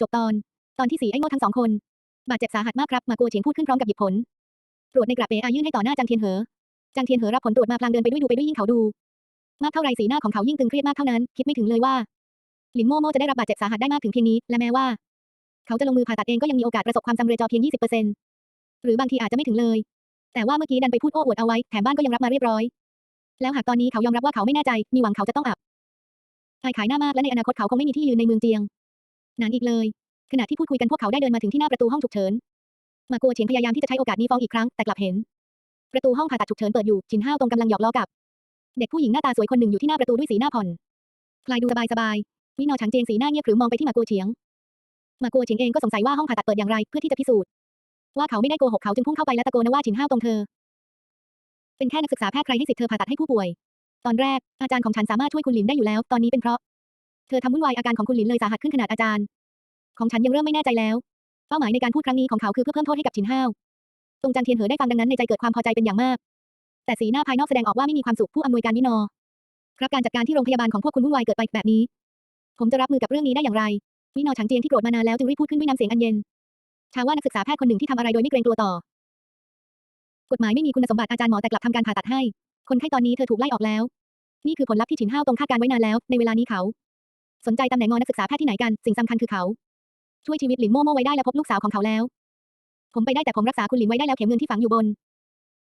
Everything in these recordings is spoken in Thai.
จบตอน ตอนที่สี่ไอ้โง่ทั้งสองคน บาดเจ็บสาหัสมากครับมากัวเฉียงพูดขึ้นพร้อมกับหยิบผล ตรวจในกระเป๋อายื่นให้ต่อหน้าจางเทียนเหอจางเทียนเหอรับผลตรวจมาพลางเดินไปด้วยดูไปด้วยยิ่งเขาดู มากเท่าไรสีหน้าของเขายิ่งตึงเครียดมากเท่านั้น คิดไม่ถึงเลยว่า หลินโม่โม่จะได้รับบาดเจ็บสาหัสได้มากถึงเพียงนี้ และแม้ว่า เขาจะลงมือผ่าตัดเองก็ยังมีโอกาสประสบความสำเร็จจอเพียง 20%หรือบางทีอาจจะไม่ถึงเลย แต่ว่าเมื่อกี้ดันไปพูดโอ้อวดเอาไว้แถมบ้านก็ยังรับมาเรียบร้อย แล้วหากตอนนี้เขายอมรับว่าเขาไม่แน่ใจมีหวังเขาจะต้องอับอายขายหน้ามากและในอนาคตเขาคงไม่มีที่ยืนในเมืองเจียง นานอีกเลย ขณะที่พูดคุยกันพวกเขาได้เดินมาถึงที่หน้าประตูห้องฉุกเฉิน มากัวเฉียงพยายามที่จะใช้โอกาสนี้ฟ้องอีกครั้ง แต่กลับเห็น ประตูห้องผ่าตัดฉุกเฉินเปิดอยู่จินห้าวตรงกำลังหยอกล้อกับ เด็กผู้หญิงหน้าตาสวยคนหนึ่งอยู่ที่หน้าประตูด้วยสีหน้าผ่อนคลายดูสบายสบายๆวินอฉังเจียงสีหน้าเงียบขรึมมองไปที่มากัวเฉียง มากัวเฉียงเองก็สงสัยว่าห้องผ่าตัดเปิดอย่างไร เพื่อที่จะพิสูจน์ว่าเขาไม่ได้โกหกเขาจึงพุ่งเข้าไปและตะโกนว่าจินห้าวตรงเธอ เป็นแค่นักศึกษาแพทย์ใครให้สิทธิ์เธอผ่าตัดให้ผู้ป่วย ตอนแรกอาจารย์ของฉันสามารถช่วยคุณหลินได้อยู่แล้ว ตอนนี้เป็นเพราะ เธอทำวุ่นวายอาการของคุณหลินเลยสาหัสขึ้นขนาดอาจารย์ ของฉันยังเริ่มไม่แน่ใจแล้ว เป้าหมายในการพูดครั้งนี้ของเขาคือเพื่อเพิ่มโทษให้กับฉินห้าวตรงจันเทียนเหอได้ฟังดังนั้นในใจเกิดความพอใจเป็นอย่างมาก แต่สีหน้าภายนอกแสดงออกว่าไม่มีความสุขผู้อำนวยการวินอครับการจัดการที่โรงพยาบาลของพวกคุณวุ่นวายเกิดไปแบบนี้ ผมจะรับมือกับเรื่องนี้ได้อย่างไรวินอฉังเจียงที่โกรธมานานแล้วจึงรีบพูดขึ้นด้วยน้ำเสียงอันเย็นชาว่านักศึกษาแพทย์คนหนึ่งที่ทำอะไรโดยไม่เกรงกลัวต่อ กฎหมายไม่มีคุณสมบัติอาจารย์หมอแต่กลับทำการผ่าตัดให้ คนไข้ตอนนี้เธอถูกไล่ออกแล้ว นี่คือผลลัพธ์ที่ฉินห้าวตรงคาดการไว้นานแล้ว ในเวลานี้เขา สนใจตำแหน่งงอนักศึกษาแพทย์ที่ไหนกัน สิ่งสำคัญคือเขา ช่วยชีวิตหลินโม่โม่ไว้ได้และพบลูกสาวของเขาแล้ว ผมไปได้แต่ผมรักษาคุณหลินไว้ได้แล้วเข็มเงินที่ฝังอยู่บน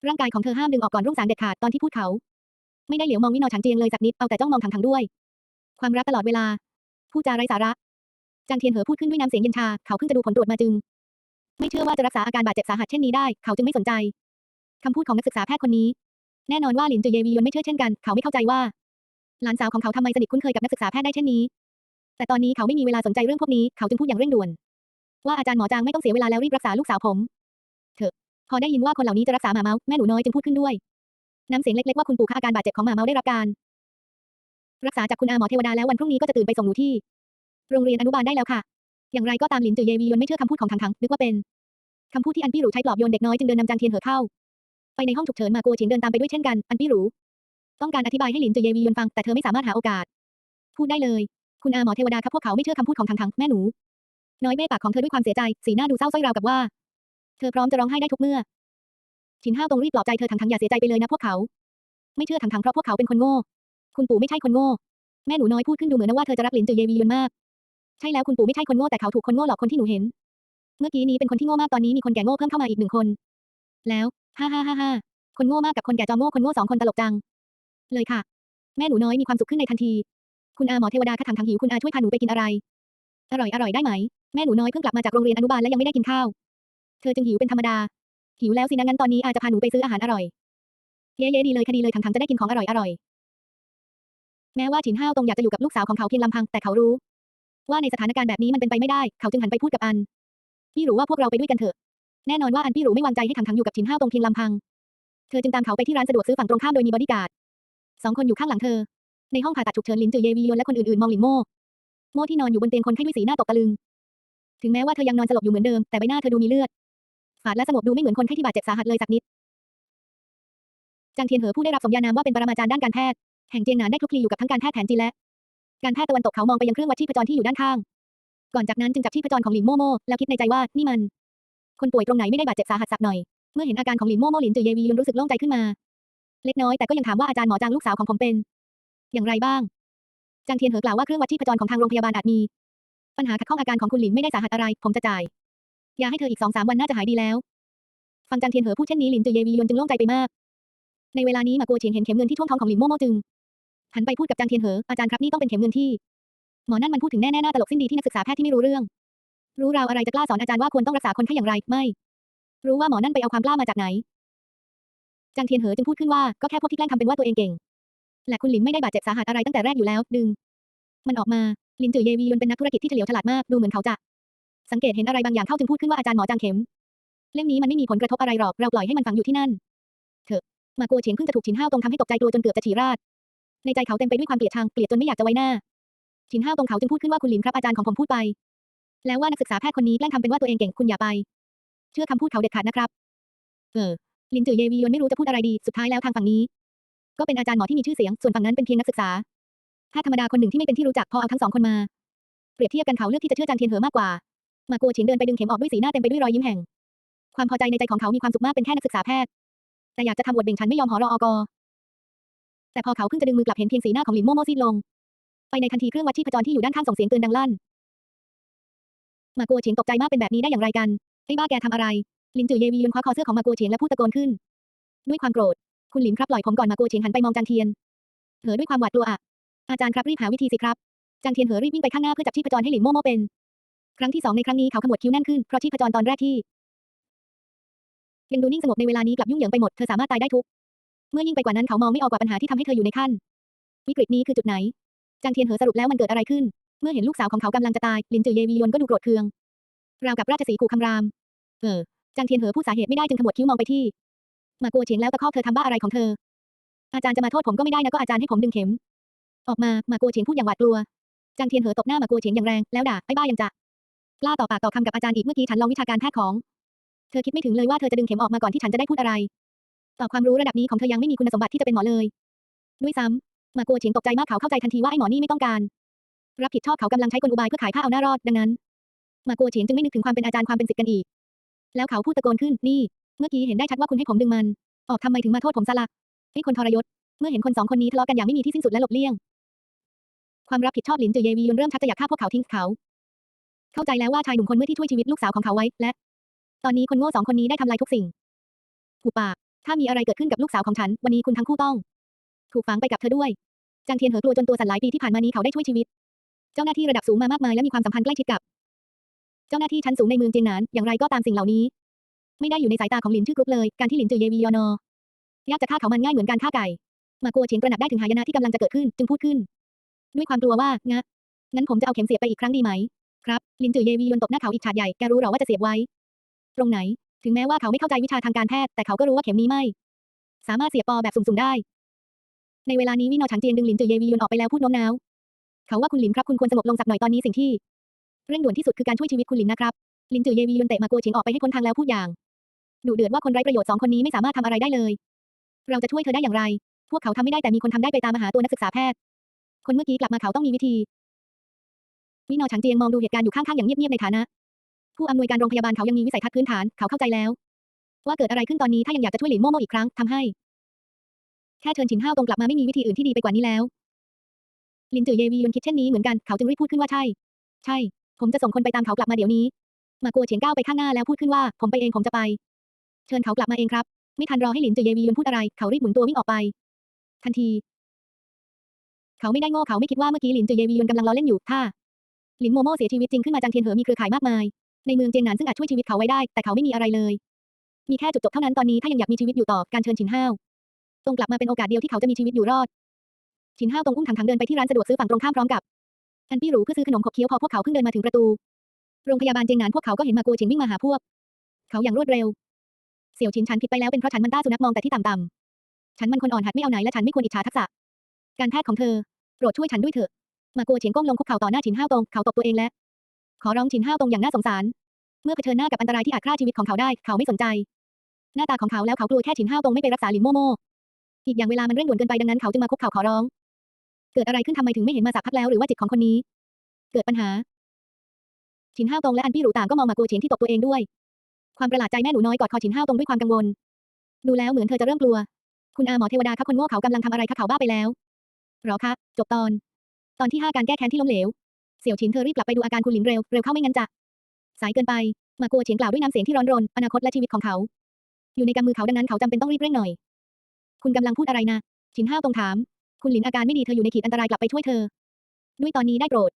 ร่างกายของเธอห้ามดึงออกก่อนรุ่งสางเด็ดขาดตอนที่พูดเขา ไม่ได้เหลียวมองวินอฉังเจียงเลยสักนิดเอาแต่จ้องมองถังๆด้วย ความรักตลอดเวลาผู้จาไร้สาระจางเทียนเหอพูดขึ้นด้วยน้ำเสียงเย็นชาเขาเพิ่งจะดูผลตรวจมาจึง ไม่เชื่อว่าจะรักษาอาการบาดเจ็บสาหัสเช่นนี้ได้ เขาจึงไม่สนใจคำพูดของนักศึกษาแพทย์คนนี้ แน่นอนว่าหลินจือเยวียนไม่เชื่อเช่นกัน เขาไม่เข้าใจว่าหลานสาวของเขาทำไมสนิทคุ้นเคยกับนักศึกษาแพทย์ได้เช่นนี้ แต่ตอนนี้เขาไม่มีเวลาสนใจเรื่องพวกนี้ เขาจึงพูดอย่างเร่งด่วน ว่าอาจารย์หมอจางไม่ต้องเสียเวลาแล้วรีบรักษาลูกสาวผม เถอะ พอได้ยินว่าคนเหล่านี้จะรักษาหมาเมาแม่หนูน้อยจึงพูดขึ้นด้วย น้ำเสียงเล็กๆว่าคุณปู่คะอาการบาดเจ็บของหมาเมาได้รับการ รักษาจากคุณอาหมอเทวดาแล้ววันพรุ่งนี้ก็จะตื่นไปส่งหนูที่ โรงเรียนอนุบาลได้แล้วค่ะ อย่างไรก็ตามหลินจือเยวียนไม่เชื่อคำพูดของถังถังนึกว่าเป็นคำพูดที่อันปี้หรูใช้ปลอบโยนเด็กน้อยจึงเดินนำจางเทียนเหอเข้า ไปในห้องฉุกเฉินมากัวเฉียงเดินตามไปด้วยเช่นกันอันปี้หรูต้องการอธิบายให้หลินจือเยวียนฟังแต่เธอไม่สามารถหาโอกาส พูดได้เลย คุณอาหมอเทวดาครับพวกเขาไม่เชื่อคำพูดของถังถังแม่หนู น้อยเบ้ปากของเธอด้วยความเสียใจ สีหน้าดูเศร้าส้อยราวกับว่า เธอพร้อมจะร้องไห้ได้ทุกเมื่อฉินห้าวตรงรีบปลอบใจเธอถังถังอย่าเสียใจไปเลยนะพวกเขา ไม่เชื่อถังถังเพราะพวกเขาเป็นคนโง่ คุณปู่ไม่ใช่คนโง่ แม่หนูน้อยพูดขึ้นดูเหมือนว่าเธอจะรักหลินจือเยวียนมาก ใช่แล้วคุณปู่ไม่ใช่คนโง่แต่เขาถูกคนโง่หลอกคนที่หนูเห็น เมื่อกี้นี้เป็นคนที่โง่มากตอนนี้มีคนแก่โง่เพิ่มเข้ามาอีกหนึ่งคน แล้วฮ่าฮ่าฮ่าฮ่าคนโง่มากกับคนแก่จอมโง่คนโง่สองคนตลกจัง เลยค่ะ แม่หนูน้อยมีความสุขขึ้นในทันที คุณอาหมอเทวดาคะถังถังหิวคุณอาช่วยพาหนูไปกินอะไร อร่อยอร่อยได้ไหม แม่หนูน้อยเพิ่งกลับมาจากโรงเรียนอนุบาลและยังไม่ได้กินข้าว เธอจึงหิวเป็นธรรมดา หิวแล้วสินะงั้นตอนนี้อาจะพาหนูไปซื้ออาหารอร่อย เย้เย้ดีเลยคดีเลยถังถังจะได้กินของอร่อยอร่อยแม้ว่าฉินห้าวตรงอยากจะอยู่กับลูกสาวของเขาเพียงลำพังแต่เขารู้ ว่าในสถานการณ์แบบนี้มันเป็นไปไม่ได้ เขาจึงหันไปพูดกับอัน พี่รู้ว่าพวกเราไปด้วยกันเถอะ แน่นอนว่าอันพี่รู้ไม่วางใจให้ถังถังอยู่กับฉินห้าวตรงเพียงลำพัง เธอจึงตามเขาไปที่ร้านสะดวกซื้อฝั่งตรงข้ามโดยมีบอดี้การ์ดสองคนอยู่ข้างหลังเธอ ในห้องผ่าตัดฉุกเฉินลินจือเยวียนและคนอื่นๆมองหลินโม่โม่ที่นอนอยู่บนเตียงคนไข้ด้วยสีหน้าตกตะลึง ถึงแม้ว่าเธอยังนอนสลบอยู่เหมือนเดิมแต่ใบหน้าเธอดูมีเลือดฝาดและสงบดูไม่เหมือนคนไข้ที่บาดเจ็บสาหัสเลยสักนิดจางเทียนเหอผู้ได้รับสมญานามว่าเป็นปรมาจารย์ด้านการแพทย์แห่งเจียงหนานได้คลุกคลีอยู่กับทั้งการแพทย์แผนจีนและ การแพทย์ตะวันตกเขามองไปยังเครื่องวัดชีพจรที่อยู่ด้านข้าง ก่อนจากนั้นจึงจับชีพจรของหลินโม่โม่แล้วคิดในใจว่านี่มัน คนป่วยตรงไหนไม่ได้บาดเจ็บสาหัสสักหน่อย เมื่อเห็นอาการของหลินโมโมหลินจือเยวียุนรู้สึกโล่งใจขึ้นมา เล็กน้อยแต่ก็ยังถามว่าอาจารย์หมอจางลูกสาวของผมเป็น อย่างไรบ้าง จางเทียนเหอกล่าวว่าเครื่องวัดชีพจรของทางโรงพยาบาลอาจมี ปัญหาขัดข้องอาการของคุณหลินไม่ได้สาหัสอะไร ผมจะจ่ายยาให้เธออีกสองสามวันน่าจะหายดีแล้ว ฟังจางเทียนเหอพูดเช่นนี้หลินจือเยวียนจึงโล่งใจไปมาก ในเวลานี้มากัวเฉียงเห็นเข็มเงินที่ท่วมท้องของหลินโม่โม่จึง หันไปพูดกับจางเทียนเหออาจารย์ครับนี่ต้องเป็นเข็มเงินที่หมอนั่นมันพูดถึงแน่ๆหน้าตลกสิ้นดีที่นักศึกษาแพทย์ที่ไม่รู้เรื่อง รู้ราวอะไรจะกล้าสอนอาจารย์ว่าควรต้องรักษาคนไข้อย่างไร ไม่ รู้ว่าหมอนั่นไปเอาความกล้ามาจากไหนจางเทียนเหอจึงพูดขึ้นว่าก็แค่พวกที่แกล้งทำเป็นว่าตัวเองเก่ง และคุณหลินไม่ได้บาดเจ็บสาหัสอะไรตั้งแต่แรกอยู่แล้ว ดึง มันออกมาลินจือเยวียนเป็นนักธุรกิจที่เฉลียวฉลาดมากดูเหมือนเขาจะ สังเกตเห็นอะไรบางอย่างเข้าจึงพูดขึ้นว่าอาจารย์หมอจางเข็ม เล่มนี้มันไม่มีผลกระทบอะไรหรอกเราปล่อยให้มันฝังอยู่ที่นั่น เถอะ มากัวเฉียงเพิ่งจะถูกฉินห้าวตรงทำให้ตกใจกลัวจนเกือบจะฉี่ราดในใจเขาเต็มไปด้วยความเกลียดชังเกลียดจนไม่อยากจะไว้หน้าฉินห้าวตรงเขาจึงพูดขึ้นว่าคุณหลินครับอาจารย์ของผมพูดไป แล้วว่านักศึกษาแพทย์คนนี้แกล้งทำเป็นว่าตัวเองเก่งคุณอย่าไป เชื่อคำพูดเขาเด็ดขาดนะครับ เออลินจือเยวียนไม่รู้จะพูดอะไรดีสุดท้ายแล้วทางฝั่งนี้ ก็เป็นอาจารย์หมอที่มีชื่อเสียง ส่วนฝั่งนั้นเป็นเพียงนักศึกษาแพทย์ธรรมดาคนหนึ่งที่ไม่เป็นที่รู้จักพอเอาทั้งสองคนมา เปรียบเทียบกันเขาเลือกที่จะเชื่อจางเทียนเหอมากกว่า มากัวฉียงเดินไปดึงเข็มออกด้วยสีหน้าเต็มไปด้วยรอยยิ้มแห่ง ความพอใจในใจของเขามีความสุขมากเป็นแค่นักศึกษาแพทย์แต่อยากจะทำอวดเบ่งฉันไม่ยอมหอรออกแต่พอเขาเพิ่งจะดึงมือกลับเห็นเพียงสีหน้าของหลินโมโมซีดลง ไปในทันทีเครื่องวัดชีพจรที่อยู่ด้านข้างส่งเสียงเตือนดังลั่น มากัวเฉียงตกใจมากเป็นแบบนี้ได้อย่างไรกันไอ้บ้าแกทำอะไร ลินจือเยวียนคว้าคอเสื้อของมากัวเฉียงและพูดตะโกนขึ้น ด้วยความโกรธ คุณหลินครับปล่อยผมก่อนมากัวเฉียงหันไปมองจางเทียน เหอด้วยความหวาดกลัวอะอาจารย์ครับรีบหาวิธีสิครับ จางเทียนเหอรีบวิ่งไปข้างหน้าเพื่อจับชีพจรให้หลินโมโมเป็น ครั้งที่สองในครั้งนี้เขาขมวดคิ้วแน่นขึ้นเพราะชีพจรตอนแรกที่ยังดูนิ่งสงบในเวลานี้กลับยุ่งเหยิงไปหมดเธอสามารถตายได้ทุก เมื่อยิ่งไปกว่านั้นเขามองไม่ออกว่าปัญหาที่ทำให้เธออยู่ในขั้น วิกฤตนี้คือจุดไหน จางเทียนเหอสรุปแล้วมันเกิดอะไรขึ้น เมื่อเห็นลูกสาวของเขากำลังจะตายลินจือเยวียนก็ดูโกรธเคืองราวกับราชสีขู่คำราม เออจางเทียนเหอพูดสาเหตุไม่ได้จึงขมวดคิ้วมองไปที่ มากัวเฉียงแล้วตะคอกเธอทำบ้าอะไรของเธอ อาจารย์จะมาโทษผมก็ไม่ได้นะก็อาจารย์ให้ผมดึงเข็ม ออกมามากัวเฉียงพูดอย่างหวาดกลัวจางเทียนเหอตบหน้ามากัวเฉียงอย่างแรงแล้วด่าไอ้บ้ายังจะกล้าต่อปากต่อคำกับอาจารย์อีกเมื่อกี้ฉันลองวิชาการแพทย์ของเธอคิดไม่ถึงเลยว่าเธอจะดึงเข็มออกมาก่อนที่ฉันจะได้พูดอะไร ต่อความรู้ระดับนี้ของเธอยังไม่มีคุณสมบัติที่จะเป็นหมอเลย ด้วยซ้ำมากัวเฉียงตกใจมากเขาเข้าใจทันทีว่าไอ้หมอนี่ไม่ต้องการ รับผิดชอบเขากำลังใช้กลอุบายเพื่อขายผ้าเอาหน้ารอดดังนั้น มากัวเฉียงจึงไม่นึกถึงความเป็นอาจารย์ความเป็นศิษย์กันอีก แล้วเขาพูดตะโกนขึ้นนี่ เมื่อกี้เห็นได้ชัดว่าคุณให้ผมดึงมัน ออกทำไมถึงมาโทษผมซะละไอ้คนทรยศ เมื่อเห็นคนสองคนนี้ทะเลาะกันอย่างไม่มีที่สิ้นสุดและหลบเลี่ยง ความรับผิดชอบหลินจือเยวียุนเริ่มชักจะอยากฆ่าพวกเขาทิ้งเขา เข้าใจแล้วว่าชายหนุ่มคนเมื่อที่ช่วยชีวิตลูกสาวของเขาไว้ และ ตอนนี้คนโง่สองคนนี้ได้ทำลายทุกสิ่งหูปากถ้ามีอะไรเกิดขึ้นกับลูกสาวของฉัน วันนี้คุณทั้งคู่ต้อง ถูกฝังไปกับเธอด้วยจางเทียนเหอกลัวจนตัวสั่นหลายปีที่ผ่านมานี้เขาได้ช่วยชีวิต เจ้าหน้าที่ระดับสูงมามากมายและมีความสัมพันธ์ใกล้ชิดกับ เจ้าหน้าที่ชั้นสูงในเมืองเจียงหนานอย่างไรก็ตามสิ่งเหล่านี้ ไม่ได้อยู่ในสายตาของหลินชื่อกรุ๊ปเลย การที่หลินจือเยวียอนอยากจะฆ่าเขามันง่ายเหมือนการฆ่าไก่ มากัวเฉียงตระหนักได้ถึงหายนะที่กำลังจะเกิดขึ้นจึงพูดขึ้น ด้วยความกลัวว่างะงั้นผมจะเอาเข็มเสียบไปอีกครั้งดีไหม ครับลินจือเยวียนตบหน้าเขาอีกฉาดใหญ่แกรู้หรอว่าจะเสียบไว้ ตรงไหน ถึงแม้ว่าเขาไม่เข้าใจวิชาทางการแพทย์แต่เขาก็รู้ว่าเข็มนี้ไม่ สามารถเสียบปอแบบสุ่มๆได้ ในเวลานี้วินอฉันเจียงดึงหลินจือเยวียนออกไปแล้วพูดโน้มน้าวเขาว่าคุณหลินครับคุณควรสงบลงสักหน่อยตอนนี้สิ่งที่เร่งด่วนที่สุดคือการช่วยชีวิตคุณหลินนะครับลินจือเยวียนเตะมากัวเฉียงออกไปให้พ้นทางแล้วพูดอย่าง ดุเดือดว่าคนไร้ประโยชน์สองคนนี้ไม่สามารถทำอะไรได้เลย เราจะช่วยเธอได้อย่างไร พวกเขาทำไม่ได้แต่มีคนทำได้ไปตามมาหาตัวนักศึกษาแพทย์ คนเมื่อกี้กลับมาเขาต้องมีวิธี วินอฉันเจียงมองดูเหตุการณ์อยู่ข้างๆอย่างเงียบๆในฐานะ ผู้อำนวยการโรงพยาบาลเขายังมีวิสัยทัศน์พื้นฐานเขาเข้าใจแล้ว ว่าเกิดอะไรขึ้นตอนนี้ถ้ายังอยากจะช่วยหลินโมโมอีกครั้งทำให้ แค่เชิญฉินห้าวตรงกลับมาไม่มีวิธีอื่นที่ดีไปกว่านี้แล้วลินจือเยวียนคิดเช่นนี้เหมือนกันเขาจึงรีบพูดขึ้นว่าใช่ ใช่ ผมจะส่งคนไปตามเขากลับมาเดี๋ยวนี้ มากัวเฉียงก้าวไปข้างหน้าแล้วพูดขึ้นว่า ผมไปเองผมจะไป เชิญเขากลับมาเองครับ ไม่ทันรอให้หลินเจเยวียุนพูดอะไร เขารีบหมุนตัววิ่งออกไป ทันที เขาไม่ได้โง่เขาไม่คิดว่าเมื่อกี้หลินเจเยวียุนกำลังล้อเล่นอยู่ ถ้า หลินโมโม่เสียชีวิตจริงขึ้นมาจางเทียนเหอมีเครือข่ายมากมาย ในเมืองเจียงหนานซึ่งอาจช่วยชีวิตเขาไว้ได้ แต่เขาไม่มีอะไรเลย มีแค่จุดจบเท่านั้นตอนนี้ถ้ายังอยากมีชีวิตอยู่ต่อการเชิญฉินห้าวตรงกลับมาเป็นโอกาสเดียวที่เขาจะมีชีวิตอยู่รอดฉินห้าวตรงอุ้มถังถังเดินไปที่ร้านสะดวกซื้อฝั่งตรงข้ามพร้อมกับอันปี้หรูเพื่อซื้อขนมขบเคี้ยวพอพวกเขาเพิ่งเดินมาถึงประตูโรงพยาบาลเจงหนานพวกเขาก็เห็นมากัวเฉิงวิ่งมาหาพวก เขาอย่างรวดเร็ว เสี่ยวฉินฉันผิดไปแล้วเป็นเพราะฉันมันต้าสุนัขมองแต่ที่ต่ำๆฉันมันคนอ่อนหัดไม่เอาไหนและฉันไม่ควรอิจฉาทักษะ การแพทย์ของเธอโปรดช่วยฉันด้วยเถอะมากัวเฉียงก้มลงคุกเข่าต่อหน้าฉินห้าวตรงเขาตบตัวเองและ ขอร้องฉินห้าวตรงอย่างน่าสงสาร เมื่อเผชิญหน้ากับอันตรายที่อาจฆ่าชีวิตของเขาได้เขาไม่สนใจ หน้าตาของเขาแล้วเขากลัวแค่ฉินห้าวตรงไม่ไปรักษาหลินโมโมอีกอย่างเวลามันเร่งด่วนเกินไปดังนั้นเขาจึงมาคุกเข่าขอร้อง เกิดอะไรขึ้นทำไมถึงไม่เห็นมาสักพักแล้วหรือว่าจิตของคนนี้ เกิดปัญหาฉินห้าวตรงและอันปี้หรูต่างก็มองมากัวเฉียงที่ตบตัวเองด้วย ความประหลาดใจแม่หนูน้อยกอดคอฉินห้าวตรงด้วยความกังวล ดูแล้วเหมือนเธอจะเริ่มกลัว คุณอาหมอเทวดาคะคนโง่เขากำลังทำอะไรคะเขาบ้าไปแล้วหรอคะ จบตอน ตอนที่ห้าการแก้แค้นที่ล้มเหลว เสี่ยวฉินเธอรีบกลับไปดูอาการคุณหลินเร็ว เร็วเข้าไม่งั้นจะ สายเกินไป มากัวเฉียงกล่าวด้วยน้ำเสียงที่ร้อนรน อนาคตและชีวิตของเขา อยู่ในกำมือเขาดังนั้นเขาจำเป็นต้องรีบเร่งหน่อย คุณกำลังพูดอะไรนะ ฉินห้าวตรงถาม คุณหลินอาการไม่ดีเธออยู่ในขีดอันตรายกลับไปช่วยเธอ ด้วยตอนนี้ได้โปรด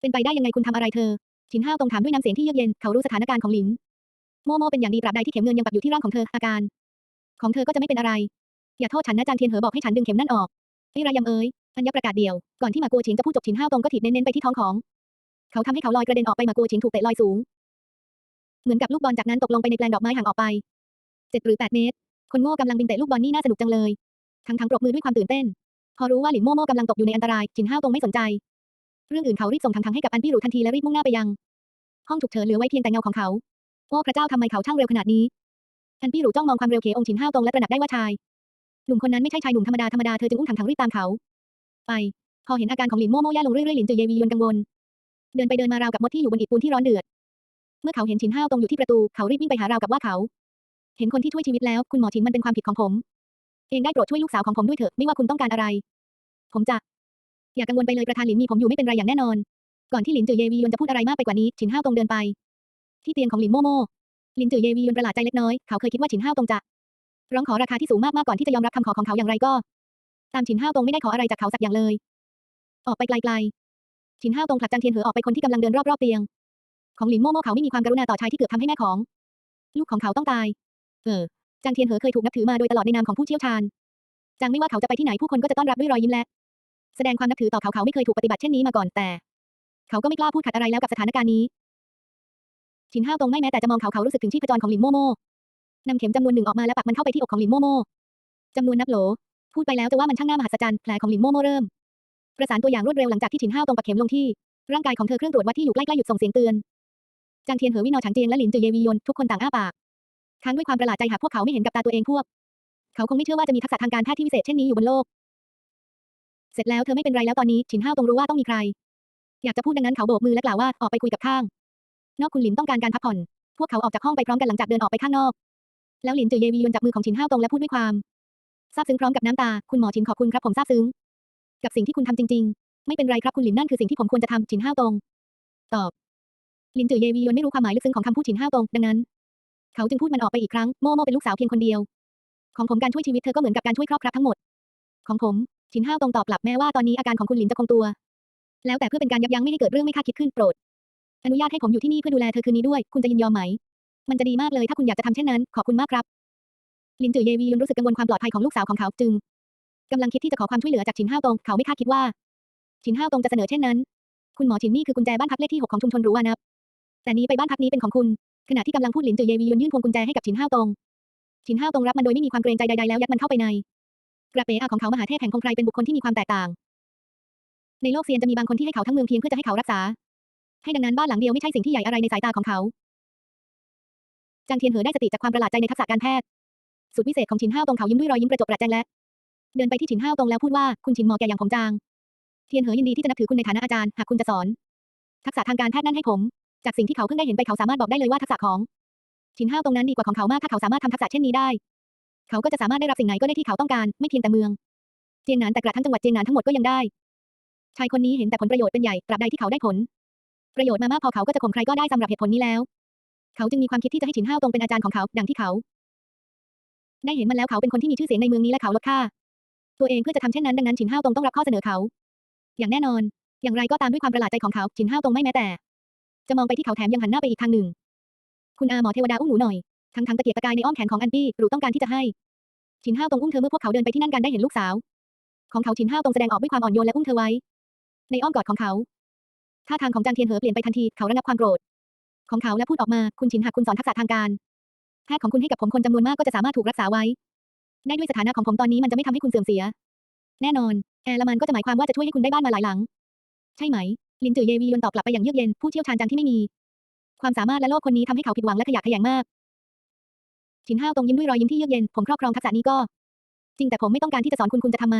เป็นไปได้ยังไงคุณทำอะไรเธอ ฉินห้าวตรงถามด้วยน้ำเสียงที่เยือกเย็น เขารู้สถานการณ์ของหลิน โมโมเป็นอย่างดีตราบใดที่เข็มเงินยังปักอยู่ที่ร่างของเธอ อาการ ของเธอก็จะไม่เป็นอะไร อย่าโทษฉันนะจางเทียนเหอบอกให้ฉันดึงเข็มนั่นออกไอ้รายำเอ๋ยอัญญประกาศเดียว ก่อนที่มากัวฉียงจะพูดจบฉินห้าวตรงก็ถีบเน้นๆไปที่ท้องของ เขาทำให้เขาลอยกระเด็นออกไปมากัวฉียงถูกเตะลอยสูง เหมือนกับลูกบอลจากนั้นตกลงไปในแปลงดอกไม้ห่างออกไปเจ็ดหรือแปดเมตร คนโง่กำลังบินเตะลูกบอลนี่น่าสนุกจังเลย ทั้งทั้งปรบมือด้วยความตื่นเต้น พอรู้ว่าหลินโม่โม่กำลังตกอยู่ในอันตรายจินห้าวตรงไม่สนใจ เรื่องอื่นเขารีบส่งทั้งทั้งให้กับอันปี้หรูทันทีและรีบมุ่งหน้าไปยัง ห้องฉุกเฉินเหลือไว้เพียงแต่เงาของเขา โอ้พระเจ้าทำไมเขาช่างเร็วขนาดนี้อันปี้หรูจ้องมองความเร็วเของฉินห้าวตรงและตระหนักได้ว่าชาย หนุ่มคนนั้นไม่ใช่ชายหนุ่มธรรมดาธรรมดาเธอจึงอุ้มถังถังรีบตามเขา ไป พอเห็นอาการของหลินโม่โม่แย่ลงเรื่อยๆหลินจือเยวียนกังวล เดินไปเดินมาราวกับมดที่อยู่บนอิฐปูนที่ร้อนเดือด เมื่อเขาเห็นฉินห้าวตรงอยู่ที่ประตูเขารีบวิ่งไปหาราวกับว่าเขา เห็นคนที่ช่วยชีวิตแล้วคุณหมอฉินมันเป็นความผิดของผม เองได้โปรดช่วยลูกสาวของผมด้วยเถอะไม่ว่าคุณต้องการอะไร ผมจะอย่ากังวลไปเลยประธานหลินมีผมอยู่ไม่เป็นไรอย่างแน่นอน ก่อนที่หลินจือเยวียนจะพูดอะไรมากไปกว่านี้ฉินห้าวตรงเดินไป ที่เตียงของหลินโมโมหลินจือเยวียนประหลาดใจเล็กน้อย เขาเคยคิดว่าฉินห้าวตรงจะร้องขอราคาที่สูงมากๆก่อนที่จะยอมรับคำขอของเขาอย่างไรก็ ตามฉินห้าวตรงไม่ได้ขออะไรจากเขาสักอย่างเลย ออกไปไกลๆฉินห้าวตรงผลักจางเทียนเหอออกไปคนที่กำลังเดินรอบๆเตียง ของหลินโมโม่เขาไม่มีความกรุณาต่อชายที่เกือบทำให้แม่ของ ลูกของเขาต้องตาย เออจางเทียนเหอเคยถูกนับถือมาโดยตลอดในนามของผู้เชี่ยวชาญจางไม่ว่าเขาจะไปที่ไหนผู้คนก็จะต้อนรับด้วยรอยยิ้มและ แสดงความนับถือต่อเขาเขาไม่เคยถูกปฏิบัติเช่นนี้มาก่อนแต่ เขาก็ไม่กล้าพูดขัดอะไรแล้วกับสถานการณ์นี้ ฉินห้าวตรงไม่แม้แต่จะมองเขาเขารู้สึกถึงชีพจรของหลินโมโม่นำเข็มจำนวนหนึ่งออกมาและปักมันเข้าไปที่อกของหลินโมโม่จำนวนนับโหล พูดไปแล้วจะว่ามันช่างน่ามหัศจรรย์แผลของหลินโมโม่เริ่ม ประสานตัวอย่างรวดเร็วหลังจากที่ฉินห้าวตรงปักเข็มลงที่ ร่างกายของเธอเครื่องตรวจวัดที่อยู่ใกล้ๆหยุดส่งเสียงเตือนจางเทียนเหอวินอฉางเจียงและหลินจือเยวียนทุกคนต่างอ้าปากค้างด้วยความประหลาดใจหากพวกเขาไม่เห็นกับตาตัวเองพวก เขาคงไม่เชื่อว่าจะมีทักษะทางการแพทย์ที่วิเศษเช่นนี้อยู่บนโลก เสร็จแล้วเธอไม่เป็นไรแล้วตอนนี้ฉินห้าวตรงรู้ว่าต้องมีใคร อยากจะพูดดังนั้นเขาโบกมือและกล่าวว่าออกไปคุยกับข้าง นอกคุณหลินต้องการการพักผ่อน พวกเขาออกจากห้องไปพร้อมกันหลังจากเดินออกไปข้างนอก แล้วหลินจือเยวียนจับมือของฉินห้าวตรงและพูดด้วยความซาบซึ้งพร้อมกับน้ำตา คุณหมอฉินขอบคุณครับผมซาบซึ้ง กับสิ่งที่คุณทำจริง ๆ ไม่เป็นไรครับคุณหลินนั่นคือสิ่งที่ผมควรจะทำฉินห้าวตรง ตอบ หลินจือเยวียนไม่รู้ความหมายลึกซึ้งของคำพูดฉินห้าวตรง ดังนั้น เขาจึงพูดมันออกไปอีกครั้ง โม่โม่เป็นลูกสาวเพียงคนเดียว ของผมการช่วยชีวิตเธอก็เหมือนกับการช่วยครอบครัวทั้งหมด ของผมฉินห้าวตรงตอบกลับแม้ว่าตอนนี้อาการของคุณหลินจะคงตัว แล้วแต่เพื่อเป็นการยับยั้งไม่ให้เกิดเรื่องไม่คาดคิดขึ้นโปรด อนุญาตให้ผมอยู่ที่นี่เพื่อดูแลเธอคืนนี้ด้วย คุณจะยินยอมไหม มันจะดีมากเลยถ้าคุณอยากจะทำเช่นนั้น ขอบคุณมากครับ ลินจือเยวียนรู้สึกกังวลความปลอดภัยของลูกสาวของเขาจึงกำลังคิดที่จะขอความช่วยเหลือจากฉินห้าวตง เขาไม่คาดคิดว่าฉินห้าวตงจะเสนอเช่นนั้น คุณหมอฉินนี่คือกุญแจบ้านพักเลขที่หกของชุมชนรูวานับ แต่นี้ไปบ้านพักนี้เป็นของคุณ ขณะที่กำลังพูดลินจือเยวียนยื่นพวงกุญแจให้กับฉินห้าวตงฉินห้าวตงรับมันโดยไม่มีความเกรงใจใดๆแล้วยัดมันเข้าไปใน กระเป๋าของเขามหาเทพแห่งคงไพรเป็นบุคคลที่มีความแตกต่าง ในโลกเซียนจะมีบางคนที่ให้เขาทั้งเมืองเพียงเพื่อจะให้เขารักษา ให้ดังนั้นบ้านหลังเดียวไม่ใช่สิ่งที่ใหญ่อะไรในสายตาของเขาจางเทียนเหอได้สติจากความประหลาดใจในทักษะการแพทย์สุดวิเศษของฉินห้าวตรงเขายิ้มด้วยรอยยิ้มกระจกกระแจงและ เดินไปที่ฉินห้าวตรงแล้วพูดว่าคุณฉินหมอแก่อย่างผมจาง เทียนเหอยินดีที่จะนับถือคุณในฐานะอาจารย์หากคุณจะสอน ทักษะทางการแพทย์นั่นให้ผม จากสิ่งที่เขาเพิ่งได้เห็นไปเขาสามารถบอกได้เลยว่าทักษะของฉินห้าวตรงนั้นดีกว่าของเขามากถ้าเขาสามารถทำทักษะเช่นนี้ได้ เขาก็จะสามารถได้รับสิ่งไหนก็ได้ที่เขาต้องการไม่เพียงแต่เมือง เจียงหนานแต่กระทั่งจังหวัดเจียงหนานทั้งหมดก็ยังได้ชายคนนี้เห็นแต่ผลประโยชน์เป็นใหญ่ตราบใดที่เขาได้ผล ประโยชน์มามากพอเขาก็จะข่มใครก็ได้สำหรับเหตุผลนี้แล้ว เขาจึงมีความคิดที่จะให้ฉินห้าวตรงเป็นอาจารย์ของเขา ดังที่เขา ได้เห็นมันแล้วเขาเป็นคนที่มีชื่อเสียงในเมืองนี้และเขาลดค่า ตัวเองเพื่อจะทำเช่นนั้นดังนั้นฉินห้าวตรงต้องรับข้อเสนอเขา อย่างแน่นอน อย่างไรก็ตามด้วยความประหลาดใจของเขาฉินห้าวตรงไม่แม้แต่ จะมองไปที่เขาแถมยังหันหน้าไปอีกทางหนึ่ง คุณอาหมอเทวดาอุ้มหนูหน่อยทั้งทั้งตะเกียกตะกายในอ้อมแขนของอันปี้หรูต้องการที่จะให้ฉินห้าวตรงอุ้มเธอเมื่อพวกเขาเดินไปที่นั่นกันได้เห็นลูกสาว ของเขาฉินห้าวตรงแสดงออกด้วยความอ่อนโยนและอุ้มเธอไว้ ในอ้อมกอดของเขา ท่าทางของจางเทียนเหอเปลี่ยนไปทันที เขาระงับความโกรธ ของเขาและพูดออกมา คุณฉินหากคุณสอนทักษะทางการ แพทย์ของคุณให้กับผมคนจำนวนมากก็จะสามารถถูกรักษาไว้ ได้ด้วยสถานะของผมตอนนี้มันจะไม่ทำให้คุณเสื่อมเสีย แน่นอน แอลมันก็จะหมายความว่าจะช่วยให้คุณได้บ้านมาหลายหลัง ใช่ไหม ลินจือเยวียนตอบกลับไปอย่างเยือกเย็น ผู้เชี่ยวชาญจังที่ไม่มี ความสามารถและโลกคนนี้ทำให้เขาผิดหวังและขยะแขยงมากฉินห้าวตรงยิ้มด้วยรอยยิ้มที่เยือกเย็น ผมครอบครองทักษะนี้ก็ จริงแต่ผมไม่ต้องการที่จะสอนคุณคุณจะทำไม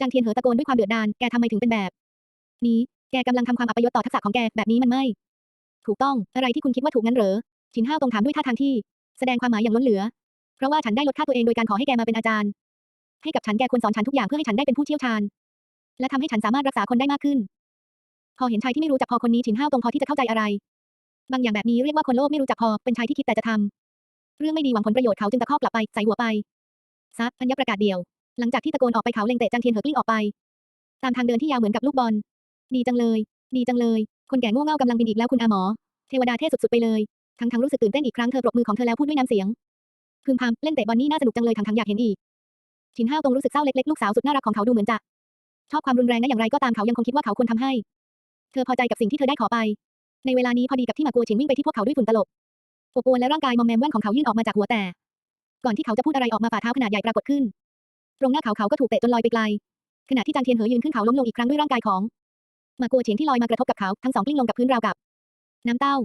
จางเทียนเหอตะโกนด้วยความเดือดดาลแกทำไมถึงเป็นแบบ นี้ แกกำลังทำความอัปยศต่อทักษะของแกแบบนี้มันไม่ ถูกต้องอะไรที่คุณคิดว่าถูกงั้นเหรอฉินห้าวตรงถามด้วยท่าทางที่ แสดงความหมายอย่างล้นเหลือ เพราะว่าฉันได้ลดค่าตัวเองโดยการขอให้แกมาเป็นอาจารย์ ให้กับฉันแกควรสอนฉันทุกอย่างเพื่อให้ฉันได้เป็นผู้เชี่ยวชาญ และทำให้ฉันสามารถรักษาคนได้มากขึ้น พอเห็นชายที่ไม่รู้จักพอคนนี้ฉินห้าวตรงพอที่จะเข้าใจอะไร บางอย่างแบบนี้เรียกว่าคนโลภไม่รู้จักพอเป็นชายที่คิดแต่จะทำเรื่องไม่ดีหวังผลประโยชน์เขาจึงตะคอกกลับไปใส่หัวไปซักอัญญประกาศเดียว หลังจากที่ตะโกนออกไปเขาเล็งเตะจางเทียนเหอกลิ้งออกไป ตามทางเดินที่ยาวเหมือนกับลูกบอล ดีจังเลย ดีจังเลย คนแก่โง่เง่ากำลังบินอีกแล้วคุณอาหมอ เทวดาเทพสุดๆไปเลย ทั้งทั้งรู้สึกตื่นเต้นอีกครั้งเธอปรบมือของเธอแล้วพูดด้วยน้ำเสียง พึมพำเล่นเตะบอลนี่น่าสนุกจังเลยทั้งทั้งอยากเห็นอีกฉินห้าวตรงรู้สึกเศร้าเล็กๆลูกสาวสุดน่ารักของเขาดูเหมือนจะ ชอบความรุนแรงนะอย่างไรก็ตามเขายังคงคิดว่าเขาควรทำให้ เธอพอใจกับสิ่งที่เธอได้ขอไป ในเวลานี้พอดีกับที่มากัวฉิงวิ่งไปที่พวกเขาด้วยฝุ่นตลบอบอวนและร่างกายมอมแมมแว่นของเขายื่นออกมาจากหัวแต่ ก่อนที่เขาจะพูดอะไรออกมาฝ่าเท้าขนาดใหญ่ปรากฏขึ้น ตรงหน้าเขาเขาก็ถูกเตะจนลอยไปไกลขณะที่จางเทียนเหอยืนขึ้นเขาล้มลงอีกครั้งด้วยร่างกายของ มากัวเฉียงที่ลอยมากระทบกับเขาทั้งสองกลิ้งลงกับพื้นราวกับ น้ำเต้า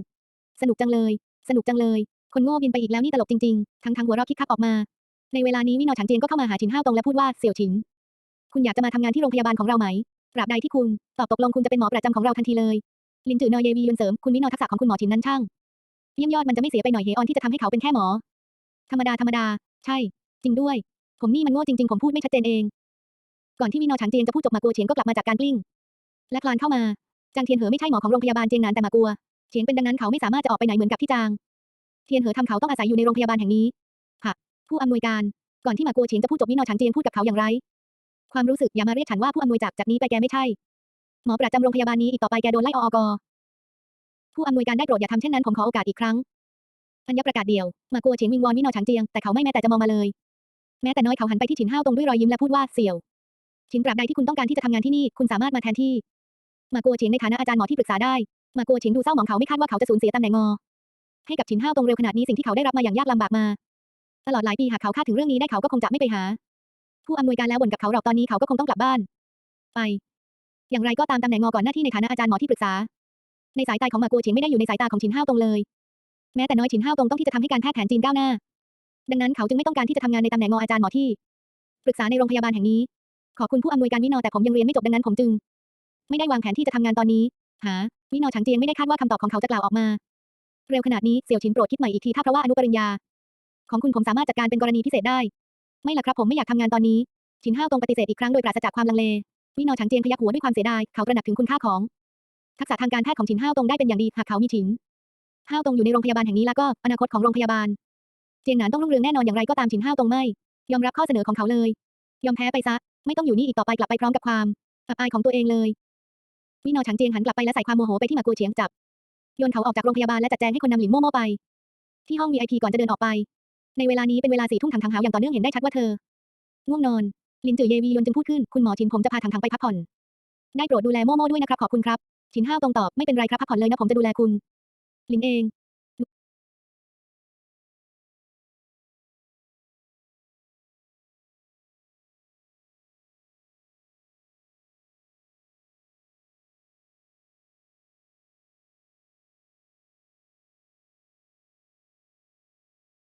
สนุกจังเลย สนุกจังเลย คนโง่บินไปอีกแล้วนี่ตลกจริงๆ ทั้งทั้งหัวเราะคิกคักออกมา ในเวลานี้วินอฉางเจียนก็เข้ามาหาฉินห้าวตรงและพูดว่าเสี่ยวฉิน คุณอยากจะมาทำงานที่โรงพยาบาลของเราไหมตราบใดที่คุณตอบตกลงคุณจะเป็นหมอประจำของเราทันทีเลยลินจือนอเยวียุนเสริมคุณวินอทักษะของคุณหมอฉินนั้นช่างเยี่ยมยอดมันจะไม่เสียไปหน่อยเฮออนที่จะทำให้เขาเป็นแค่หมอ ธรรมดาธรรมดา ใช่ จริงด้วย ผมนี่มันโง่จริงๆผมพูดไม่ชัดเจนเอง ก่อนที่วินอฉันเจียงจะพูดจบมากัวเฉียงก็กลับมาจากการกลิ้ง และคลานเข้ามาจางเทียนเหอไม่ใช่หมอของโรงพยาบาลเจียงนานแต่มากัวเฉียงเป็นดังนั้นเขาไม่สามารถจะออกไปไหนเหมือนกับที่จาง เทียนเหอทำเขาต้องอาศัยอยู่ในโรงพยาบาลแห่งนี้ค่ะผู้อำนวยการก่อนที่มากัวเฉียงจะพูดจบวินอฉันเจียงพูดกับเขาอย่างไร ความรู้สึกอย่ามาเรียกฉันว่าผู้อำนวยจากจากนี้ไปแกไม่ใช่ หมอประจำโรงพยาบาลนี้อีกต่อไปแกโดนไล่ออกผู้อำนวยการได้โปรดอย่าทำเช่นนั้นผมขอโอกาสอีกครั้งอัญญประกาศเดียว มากัวเฉียงวิงวอนวินอฉันเจียงแต่เขาไม่แม้แต่จะมองมาเลย แม้แต่น้อยเขาหันไปที่ฉินห้าวตรงด้วยรอยยิ้มและพูดว่าเสี่ยวฉินตราบใดที่คุณต้องการที่จะทำงานที่นี่ คุณสามารถมาแทนที่ มากัวเฉียงในฐานะอาจารย์หมอที่ปรึกษาได้ มากัวเฉียงดูเศร้าหมองเขาไม่คาดว่าเขาจะสูญเสียตำแหน่งงอ ให้กับฉินห้าวตรงเร็วขนาดนี้สิ่งที่เขาได้รับมาอย่างยากลำบากมา ตลอดหลายปีหากเขาคาดถึงเรื่องนี้ได้เขาก็คงจะไม่ไปหา ผู้อำนวยการแล้วบ่นกับเขาหรอกตอนนี้เขาก็คงต้องกลับบ้าน ไป อย่างไรก็ตามตำแหน่งงอก่อนหน้าที่ในฐานะอาจารย์หมอที่ปรึกษา ในสายตาของมากัวเฉียงไม่ได้อยู่ในสายตาของฉินห้าวตรงเลย แม้แต่น้อยฉินห้าวตรงต้องที่จะทำให้การแพทย์แผนจีนก้าวหน้า ดังนั้นเขาจึงไม่ต้องการที่จะทำงานในตำแหน่งงออาจารย์หมอที่ ปรึกษาในโรงพยาบาลแห่งนี้ขอบคุณผู้อำนวยการวินอแต่ผมยังเรียนไม่จบดังนั้นผมจึง ไม่ได้วางแผนที่จะทำงานตอนนี้ หา วินอฉังเจียงไม่ได้คาดว่าคำตอบของเขาจะกล่าวออกมา เร็วขนาดนี้เสี่ยวฉินโปรดคิดใหม่อีกทีถ้าเพราะว่าอนุปริญญา ของคุณผมสามารถจัดการเป็นกรณีพิเศษได้ ไม่ล่ะครับผมไม่อยากทำงานตอนนี้ฉินห้าวตรงปฏิเสธอีกครั้งโดยปราศจากความลังเล วินอฉังเจียงพยักหัวด้วยความเสียดาย เขาตระหนักถึงคุณค่าของ ทักษะทางการแพทย์ของฉินห้าวตรงได้เป็นอย่างดีหากเขามีฉินห้าวตรงอยู่ในโรงพยาบาลแห่งนี้แล้วก็อนาคตของโรงพยาบาล เจียงหนานต้องรุ่งเรืองแน่นอนอย่างไรก็ตามฉินห้าวตรงไม่ ยอมรับข้อเสนอของเขาเลย ยอมแพ้ไปซะ ไม่ต้องอยู่นี่อีกต่อไปกลับไปพร้อมกับความอับอายของตัวเองเลย วินอฉังเจียงหันกลับไปและใส่ความโมโหไปที่มากูเฉียงจับโยนเขาออกจากโรงพยาบาลและจัดแจงให้คนนำหลินโม่โม่ไป ที่ห้องวีไอพีก่อนจะเดินออกไป ในเวลานี้เป็นเวลาสี่ทุ่มถังถังหาวอย่างต่อเนื่องเห็นได้ชัดว่าเธอง่วงนอนลินจือเยวียนจึงพูดขึ้นคุณหมอชินผมจะพาถังถังไปพักผ่อนได้โปรดดูแลโม่โม่ด้วยนะครับขอบคุณครับชินห้าวตรงตอบไม่เป็นไรครับพักผ่อนเลยนะผมจะดูแลคุณลินเอง